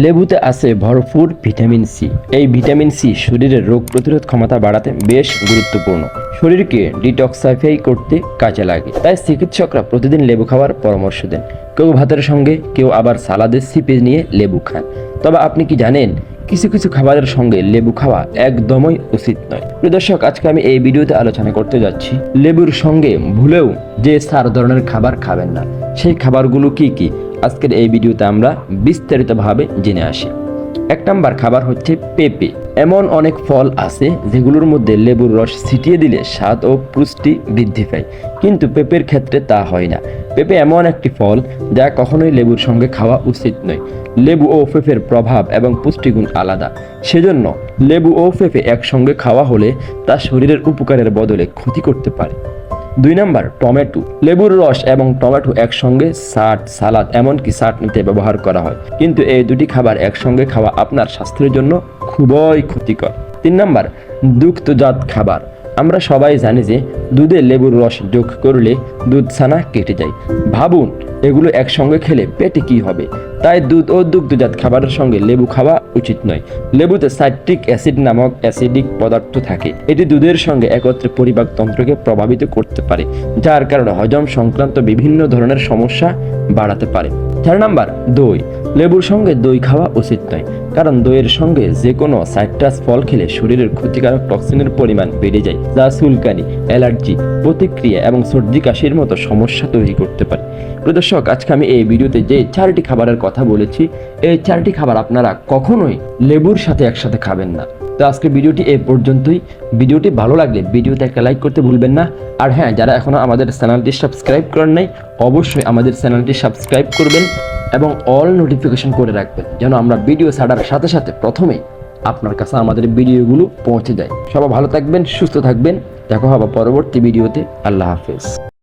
লেবুতে আছে ভরপুর vitamin C. এই ভিটামিন সি শরীরের রোগ প্রতিরোধ ক্ষমতা বাড়াতে বেশ গুরুত্বপূর্ণ। শরীরকে ডিটক্সাইফাই করতে কাজে লাগে। তাই চিকিৎসকরা প্রতিদিন লেবু খাওয়ার পরামর্শ দেন। কেউ ভাতের সঙ্গে, কেউ আবার সালাদের সিপে নিয়ে লেবু খান। তবে আপনি কি জানেন, কিছু কিছু খাবারের সঙ্গে লেবু খাওয়া একদমই উচিত নয়। প্রিয় দর্শক, আজকে আমি এই ভিডিওতে আলোচনা করতে যাচ্ছি লেবুর সঙ্গে ভুলেও যে সার ধরনের খাবার খাবেন না, সেই খাবারগুলো কি কি? আজকের এই ভিডিওতে আমরা বিস্তারিতভাবে জেনে আসি। এক নাম্বার খাবার হচ্ছে পেঁপে। এমন অনেক ফল আছে যেগুলোর মধ্যে লেবুর রস ছিটিয়ে দিলে স্বাদ ও পুষ্টি বৃদ্ধি পায়। কিন্তু পেঁপের ক্ষেত্রে তা হয় না। পেঁপে এমন একটি ফল যা কখনোই লেবুর সঙ্গে খাওয়া উচিত নয়। লেবু ও পেঁপের প্রভাব এবং পুষ্টিগুণ আলাদা। সেজন্য লেবু ও পেঁপে একসঙ্গে খাওয়া হলে তা শরীরের উপকারের বদলে ক্ষতি করতে পারে। দুই নাম্বার, টমেটো। লেবুর রস এবং টমেটো একসঙ্গে সাট সালাদ এমনকি চাটনিতে ব্যবহার করা হয়। কিন্তু এই দুটি খাবার একসঙ্গে খাওয়া আপনার স্বাস্থ্যের জন্য খুবই ক্ষতিকর। তিন নাম্বার, দুগ্ধজাত খাবার। আমরা সবাই জানি যে দুধে লেবুর রস যোগ করলে দুধ ছানা কেটে যায়। ভাবুন, এগুলো একসঙ্গে খেলে পেটে কি হবে? তাই দুধ ও দুগ্ধজাত খাবারের সঙ্গে লেবু খাওয়া উচিত নয়। লেবুতে সাইট্রিক অ্যাসিড নামক অ্যাসিডিক পদার্থ থাকে। এটি দুধের সঙ্গে একত্রে পরিপাক তন্ত্রকে প্রভাবিত করতে পারে, যার কারণে হজম সংক্রান্ত বিভিন্ন ধরনের সমস্যা বাড়াতে পারে। চার নাম্বার, দই। লেবুর সঙ্গে দই খাওয়া উচিত নয়। কারণ দইয়ের সঙ্গে যে কোনো সাইট্রাস ফল খেলে শরীরের ক্ষতিকারক টক্সিনের পরিমাণ বেড়ে যায়, যা চুলকানি, অ্যালার্জি, প্রতিক্রিয়া এবং সর্দি কাশির মতো সমস্যা তৈরি করতে পারে। প্রদর্শক আজকে আমি এই ভিডিওতে যে চারটি খাবারের কথা বলেছি, এই চারটি খাবার আপনারা কখনোই লেবুর সাথে একসাথে খাবেন না। তো আজকে ভিডিওটি এ পর্যন্তই। ভিডিওটি ভালো লাগলে ভিডিওতে একটা লাইক করতে ভুলবেন না। আর হ্যাঁ যারা এখনও আমাদের চ্যানেলটি সাবস্ক্রাইব করেন নাই, অবশ্যই আমাদের চ্যানেলটি সাবস্ক্রাইব করবেন। এবং অল নোটিফিকেশন করে রাখবেন, যেন আমরা ভিডিও ছাড়ার সাথে সাথে প্রথমে আপনার কাছে আমাদের ভিডিওগুলো পৌঁছে যায়। সবাই ভালো থাকবেন, সুস্থ থাকবেন। দেখা হবে পরবর্তী ভিডিওতে আল্লাহ হাফেজ।